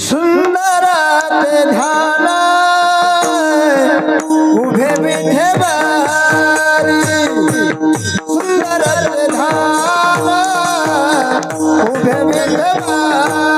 सुंदर ते ध्यान उभे विठेवारी सुंदर ते ध्यान उभे विठेवारी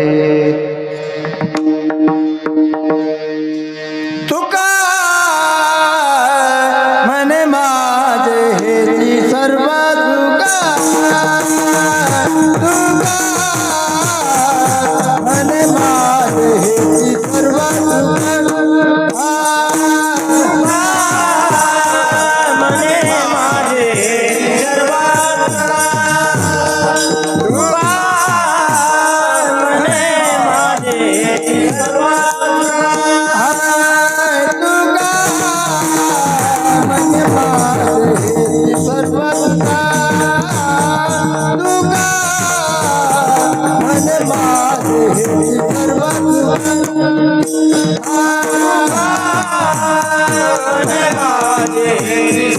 eh,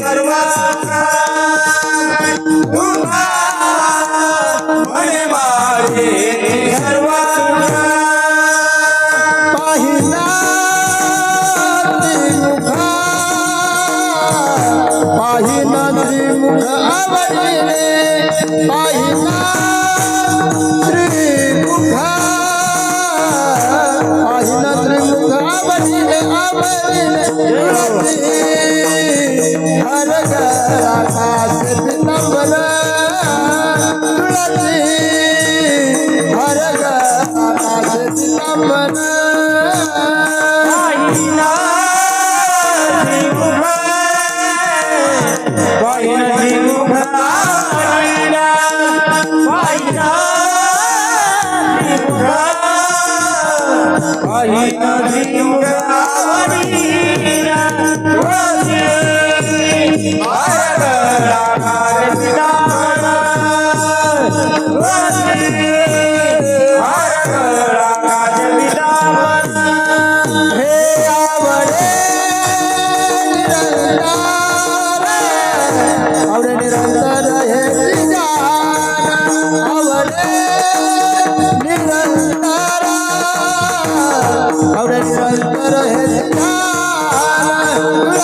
सर्व